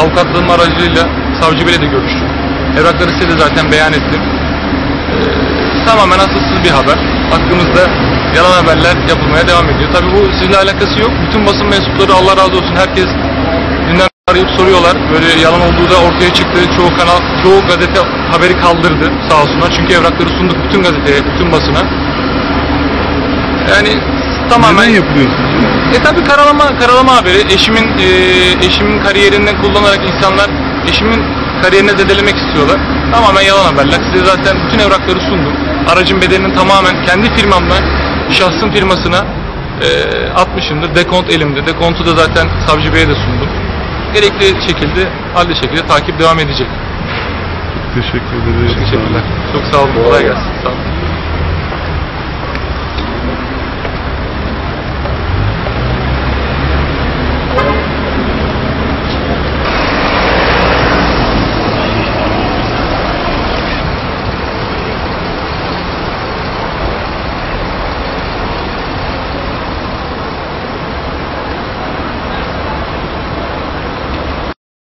avukatlığım aracılığıyla savcı beyle de görüştüm. Evrakları size de zaten beyan ettim. Ee, tamamen asılsız bir haber. Hakkımızda yalan haberler yapılmaya devam ediyor. Tabii bu sizinle alakası yok. Bütün basın mensupları Allah razı olsun herkes dünden arayıp soruyorlar. Böyle yalan olduğu da ortaya çıktı. Çoğu kanal, çoğu gazete haberi kaldırdı sağ olsunlar. Çünkü evrakları sunduk bütün gazeteye, bütün basına. Yani tamamen Neden yapılıyor sizce? e tabi karalama karalama haberi eşimin e, eşimin kariyerinden kullanarak insanlar eşimin kariyerini zedelemek istiyorlar. Tamamen yalan haberler. Size zaten bütün evrakları sundum. Aracın bedelinin tamamen kendi firmamdan şahsın firmasına e, atmışımdır. Dekont elimde. Dekontu da zaten savcı beye de sundum. Gerekli şekilde, halde şekilde takip devam edecek. Teşekkür ederim. Teşekkürler. Çok sağ olun. Kolay gelsin. Sağ olun.